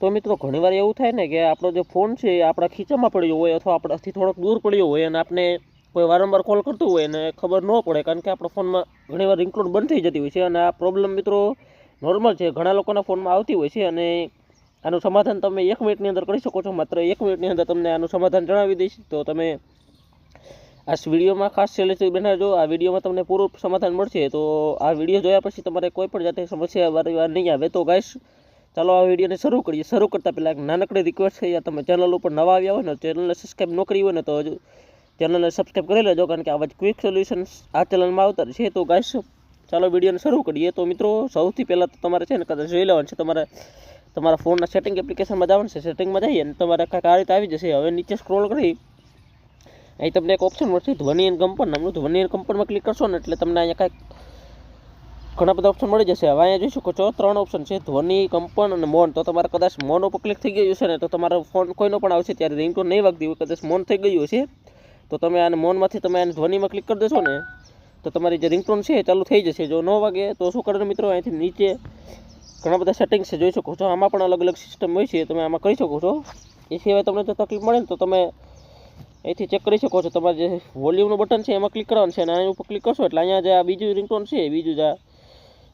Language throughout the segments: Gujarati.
તો મિત્રો, ઘણીવાર એવું થાય ને કે આપણો જે ફોન છે એ આપણા ખીચામાં પડ્યો હોય અથવા આપણાથી થોડોક દૂર પડ્યો હોય અને આપણે કોઈ વારંવાર કોલ કરતું હોય અને ખબર ન પડે, કારણ કે આપણા ફોનમાં ઘણીવાર રિંગટોન બંધ થઈ જતી હોય છે અને આ પ્રોબ્લેમ મિત્રો નોર્મલ છે. ઘણા લોકોના ફોનમાં આવતી હોય છે અને આનું સમાધાન તમે એક મિનિટની અંદર કરી શકો છો. માત્ર એક મિનિટની અંદર તમને આનું સમાધાન જણાવી દઈશ. તો તમે આ વિડીયોમાં ખાસ છેલ્લેથી બનાવજો આ વિડીયોમાં તમને પૂરું સમાધાન મળશે. તો આ વીડિયો જોયા પછી તમારે કોઈ પણ જાતની સમસ્યા, વારંવાર નહીં આવે. તો ગાઈશ ચાલો, આ વિડીયોને શરૂ કરીએ. શરૂ કરતાં પહેલાં એક નાનકડી રિક્વેસ્ટ છે. યા તમે ચેનલ ઉપર નવા આવ્યા હોય ને ચેનલને સબસ્ક્રાઈબ ન કરી હોય ને, તો હજુ ચેનલને સબસ્ક્રાઈબ કરી લેજો, કારણ કે આવા જ ક્વિક સોલ્યુશન આ ચેનલમાં આવતા છે તો ગાઈશ ચાલો, વિડીયોને શરૂ કરીએ. તો મિત્રો, સૌથી પહેલાં તો તમારે છે ને, કદાચ જોઈ લેવાનું છે, તમારે તમારા ફોનના સેટિંગ એપ્લિકેશનમાં જવાનું છે. સેટિંગમાં જઈએ અને તમારે કાંઈક આ રીતે આવી જશે. હવે નીચે સ્ક્રોલ કરી, અહીં તમને એક ઓપ્શન મળશે, ધ્વનિ એન્ડ કંપન. નામનું ધ્વનિ એન્ડ કંપનમાં ક્લિક કરશો ને, એટલે તમને અહીંયા કાંઈક ઘણા બધા ઓપ્શન મળી જશે. હવે અહીંયા જોઈ શકો છો ત્રણ ઓપ્શન છે, ધ્વનિ, કંપન અને મૌન. તો તમારે કદાચ મૌન ઉપર ક્લિક થઈ ગયું છે ને, તો તમારો ફોન કોઈનો પણ આવશે ત્યારે રિંગટોન નહીં વાગતી હોય, કદાચ મૌન થઈ ગયું છે તો તમે આને મૌનમાંથી તમે આને ધ્વનિમાં ક્લિક કરી દેશો ને, તો તમારી જે રિંગટોન છે એ ચાલુ થઈ જશે. જો ન વાગે તો શું કરવાનું મિત્રો? અહીંથી નીચે ઘણા બધા સેટિંગ્સ જોઈ શકો છો. આમાં પણ અલગ અલગ સિસ્ટમ હોય છે, તમે આમાં કરી શકો છો. એ સિવાય તમને જો તકલીફ મળે ને, તો તમે અહીંથી ચેક કરી શકો છો. તમારે જે વોલ્યુમનું બટન છે, એમાં ક્લિક કરવાનું છે અને આની ઉપર ક્લિક કરશો એટલે અહીંયા જે આ બીજું રિંગટોન છે બીજું જે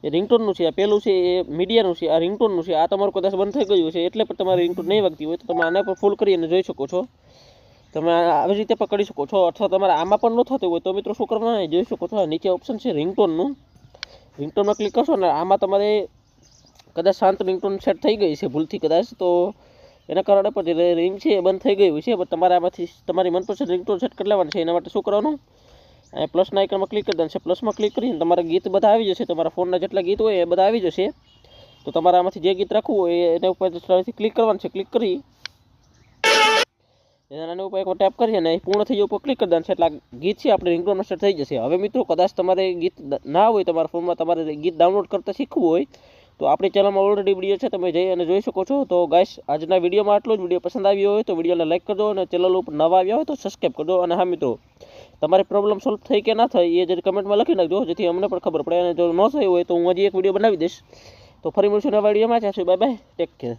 એ રિંગટોનનું છે, આ પહેલું છે, એ મીડિયાનું છે, આ રિંગટોનનું છે, આ તમારું કદાચ બંધ થઈ ગયું છે એટલે પણ તમારી રિંગટોન નહીં વાગતી હોય તો તમે આના પર ફૂલ કરીને જોઈ શકો છો. તમે આવી રીતે પકડી શકો છો, અથવા તમારે આમાં પણ ન થતું હોય તો મિત્રો શું કરવાના જોઈ શકો છો નીચે ઓપ્શન છે રિંગટોનનું રિંગટોનમાં ક્લિક કરશો ને, આમાં તમારે કદાચ શાંત રિંગટોન સેટ થઈ ગઈ છે, ભૂલથી કદાચ, તો એના કારણે પણ રિંગ છે એ બંધ થઈ ગયું છે, પણ તમારે આમાંથી તમારી મનપસંદ રિંગટોન સેટ કરી લેવાની છે, એના માટે શું કરવાનું? અહીંયા પ્લસના આઇકનમાં ક્લિક કરી દેવાનું પ્લસમાં ક્લિક કરીને તમારા ગીત બધા આવી જશે, તમારા ફોનના જેટલા ગીત હોય એ બધા આવી જશે. તો તમારે આમાંથી જે ગીત રાખવું હોય એના ઉપર ક્લિક કરવાનું છે ક્લિક કરી. એના ઉપર એકવાર ટેપ કરી અને પૂર્ણ થઈ જાય ઉપર ક્લિક કરી દેવાનું છે, એટલે ગીત છે, આપણે રિંગટોન સેટ થઈ જશે. હવે મિત્રો, કદાચ તમારે ગીત ના હોય, તમારા ફોનમાં તમારે ગીત ડાઉનલોડ કરતાં શીખવું હોય, તો આપણી ચેનલમાં ઓલરેડી વીડિયો છે, તમે જઈ અને જોઈ શકો છો. તો ગાઈસ આજના વિડીયોમાં આટલું જ. વીડિયો પસંદ આવ્યો હોય તો વિડીયોને લાઈક કરજો અને ચેનલ ઉપર નવા આવ્યા હોય તો સબસ્ક્રાઈબ કરજો. અને હા મિત્રો તમારી પ્રોબ્લેમ સોલ્વ થઈ કે ના થઈ એ જે કમેન્ટમાં લખી નાખજો, જેથી અમને પણ ખબર પડે. અને જો ન થઈ હોય તો હું હજી એક વીડિયો બનાવી દઈશ. તો ફરી મળશું નવા વિડીયોમાં ત્યાં બાય બાય ટેક કેર